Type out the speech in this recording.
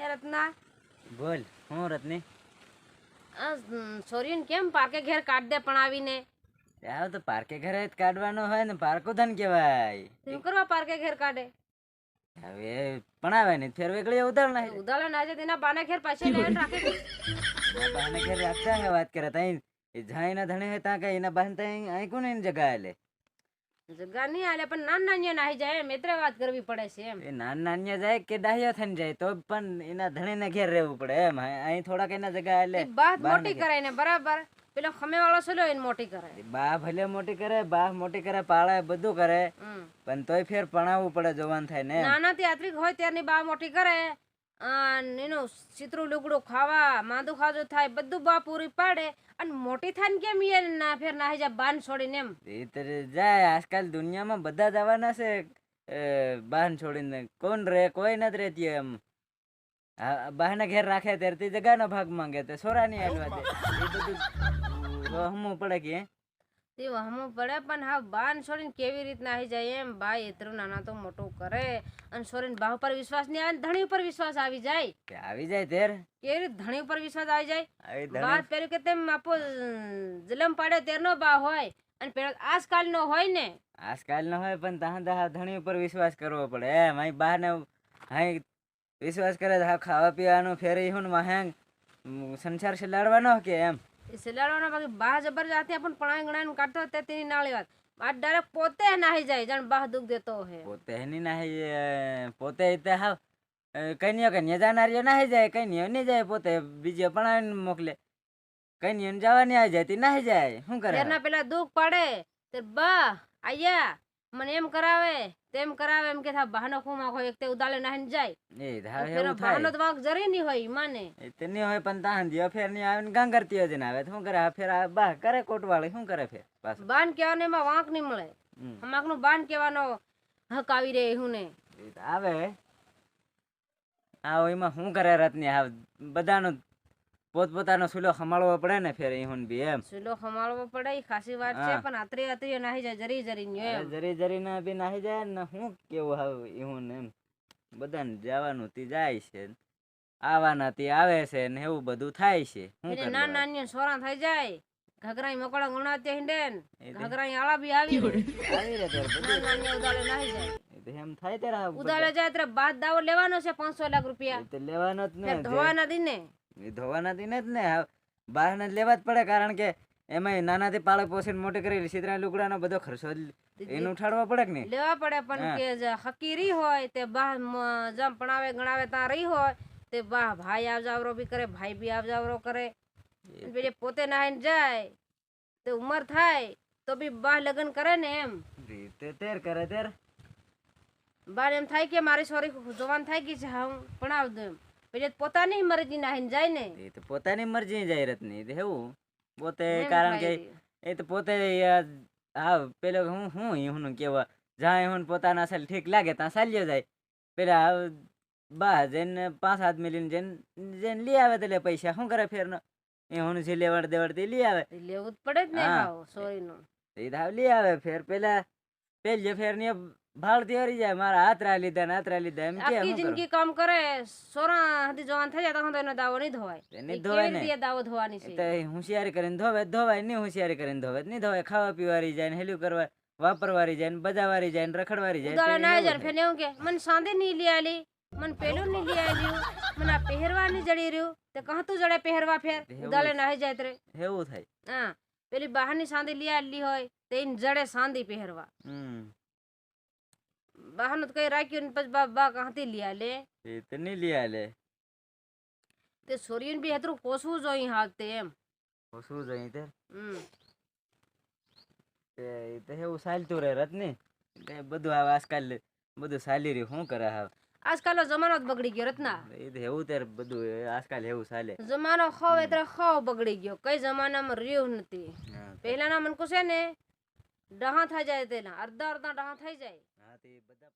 એ રત્ના? બોલ હું રત્ની? આ છોરીને કેમ પાકે ઘેર કાઢ દે પણ આવીને? આવ તો પાર્કે ઘરે જ કાઢવાનો હોય ને પાર્કો ધન કહેવાય શું કરવા પાર્કે ઘેર કાઢે? હવે ભણાવે ને ફેર વેગળી ઉદાળ ના ઉદાળ ના જાય તેના બાના ઘેર પાછી લેન રાખે બહાને ઘેર રાખતા હે વાત કરે તઈ એ જાય ના ધણે હે તા કે એના બહાન તઈ અહીં કોને જગા આલે જગા નહીં આલે પણ નાન નાની નાહી જાય એમ. એટલે વાત કરવી પડે છે એમ. એ નાન નાન્યા જાય કે ડાહ્યા થઈને જાય તો પણ એના ધણે ને ઘેર રહેવું પડે એમ. અહીં થોડાક એના જગા બાત મોટી કરાય ને બરાબર. પેલો ખમે વાળો છે એને મોટી કરે બા ભલે મોટી કરે બા મોટી કરે પાળે બધું કરે. પણ તોય ફેર ભણાવવું પડે જોવાન થાય ને નાના આત્રિક હોય ત્યારની બા મોટી કરે. એનું ચિત્રું લુગડું ખાવા, માંદું ખાજું થાય, બધું બા પૂરી પાડે. અને મોટી થાય કેમ એ ના ફેર ના જાય બાન છોડીને એમ? એ તો જાય, આજકાલ દુનિયામાં બધા જવાના છે. બાન છોડીને કોણ રે, કોઈ નથી રહેતી એમ. બહાને ઘેર રાખે ત્યારથી જગાનો ભાગ માંગે, તે સોરાની હાલવા દે. એ બધું હમું પડે કે? તે વહમું પડે પણ હા બાન છોરીને કેવી રીતના આવી જાય એમ? ભાઈ એટલું નાના તો મોટું કરે. અને છોરીને બા પર વિશ્વાસ નહીં આવે ને ધણી ઉપર વિશ્વાસ આવી જાય. કે આવી જાય તેર? કેવી રીતે ધણી ઉપર વિશ્વાસ આવી જાય? વાત પેલું કે તેમ આપો જલમ પાડે તેરનો બા હોય. અને પેલો આજકાલનો હોય ને. આજકાલ ન હોય પણ તહા દહા ધણી ઉપર વિશ્વાસ કરવો પડે. એમ અહીં બહાને અહીં વિશ્વાસ કરે ખાવા પીવાનું ફેરી હું ને હેંગ સંસાર છેલાડવાનો કે એમ? એ સિલાડવાના બાકી બા જબર જાતે પણ પણાઈ ગણાઈને કાઢતો તે તેની નાળી વાત. આ ડાયરેક્ટ પોતે નાહી જાય જાણ બા દુઃખ દેતો હે પોતે ની નાહી પોતે તે હાવ કન્યો કન્યા જાનારીઓ નાહી જાય કન્યો નહીં જાય પોતે બીજે પણાઈને મોકલે. કન્યો જવાની આવી જાય તે નાહી જાય શું કરે? એના પેલા દુઃખ પડે તે બા આયા મને એમ કરાવે તેમ કરાવે એમ કે બહાનો ખૂમાં હોય એક તે ઉદાલે નાહીન જાય. એ ધાવ એવું બહાનો થાય. તો વાક જરી નહીં હોય માને. એ તો નહીં હોય પણ તાહન દિયો ફેર નહીં આવે ને ગાંગરતીઓ જ આવે. તો શું કરે અફેર ફેર આ બા કરે કોટવાળે શું કરે ફેર પાછો? બાન કહેવાનો એમાં વાંક નહીં મળે. હમ. અમાકનું બાન કહેવાનો હક આવી રે હું ને આવે. આ એમાં શું કરે રત્ની આ બધાનો પોતપોતાનો સુલો સંભાળવો પડે ને ફેર ઈહુન બી એમ. સુલો સંભાળવો પડે ઈ ખાસી વાત છે પણ આતરી આતરી નાહી જાય જરી જરી ને એમ. જરી જરી ના બી નાહી જાય ને હું કેવું હાવ ઈહુન એમ. બધાને જવાનું તી જાય છે આવવાના તી આવે છે ને એવું બધું થાય છે. કરી નાન સોરા થઈ જાય. ઘઘરાઈ મકોડા ગુણાતે હિંડે એ તો ઘઘરાઈ આળા બી આવી આવી રહે બધું. નાની ઉદાલે નાહી જાય. એમ થાય ત્યારે ઉદાલે જાય ત્યારે બાદ દાવો લેવાનો છે પાંચસો લાખ રૂપિયા. લેવાનો જ ને ધોવાના દિને. ને એ ધોવાના દી ને જ ને બહારને જ લેવા જ પડે કારણ કે એમાં નાનાથી પાળક પોષીને મોટી કરી સીતરા લુગડાનો બધો ખર્ચો એનું ઉઠાડવો પડે કે નહીં? લેવા પડે પણ કે હકી હકીરી હોય તે બા જમ પણાવે ગણાવે ત્યાં રહી હોય તે બા ભાઈ આવજાવરો બી કરે ભાઈ બી આવજાવરો કરે. અને પોતે નાહીને જાય તે ઉંમર થાય તો બી બા લગ્ન કરે ને એમ. તે તેર કરે તેર. બાર એમ થાય કે મારી સોરી જોવાન થાય કે છે હા હું ભણાવ દઉં પછી પોતાની મરજી ના જાય ને. એ તો પોતાની મરજી જાય રત્ની એવું પોતે કારણ કે એ તો પોતે હા પેલો હું હું હું કેવા જાય હું પોતાના સાલ ઠીક લાગે ત્યાં ચાલ્યો જાય. પેલા બા જઈને પાંચ હાથ મિલીને જઈને જઈને લઈ આવે તો લે પૈસા શું કરે ફેરનો? એ હું જે લેવડ દેવડ તે લઈ આવે. લેવું જ પડે જ ને સોરી નું એ ધાવ લઈ આવે ફેર. પેલા પેલી ફેરની ભાળતી હરી જાય મારા હાથ રા લીધા ને હાથ રા લીધા. એમ કે આખી? જિંદગી કામ કરે સોરા હતી જવાન થઈ જાય તો એનો દાવો નહીં ધોવાય. એ ધોવાય ને. દાવો ધોવાની છે? તો હોશિયારી કરીને ધોવે ધોવાય નહીં હોશિયારી કરીને ધોવે નહીં ધોવાય. ખાવા પીવારી જાય ને હેલું કરવા વાપરવારી જાય ને બજાવારી જાય ને રખડવારી જાય તો ના જાય ફેર એવું કે મને સાંદે નહીં લઈ આલી મને પેલું નહીં લઈ આલ્યું મને આ પહેરવા નહીં જડી રહ્યું. તે કહા તું જડે પહેરવા ફેર એવું ઉદાલે જાય તરે એવું થાય. હા પેલી બહારની સાંદી લઈ આલી હોય તે જડે સાંદી પહેરવા. હમ. બહારનું તો કઈ રાખ્યું ને પછી બા બા કાંથી લઈ આલે એ તો નહીં લઈ આલે તે સોરીને બી હેતરું પોસવું જોઈએ હાલ તે એમ તો શું જોઈએ તે હમ તે ઈ તો એવું ચાલતું રહે રત્ની તે બધું હવે આજકાલ બધું ચાલી રહ્યું શું કરે હવે આજકાલનો જમાનો જ બગડી ગયો રત્ના એ તો એવું ત્યારે બધું એ આજકાલ એવું ચાલે જમાનો ખાવ એટલે ખાવ બગડી ગયો કઈ જમાનામાં રહ્યું નથી હા પહેલાના મનકો છે ને ડહા થઈ જાય તેના અડધા અડધા ડહા થઈ જાય હા તે બધા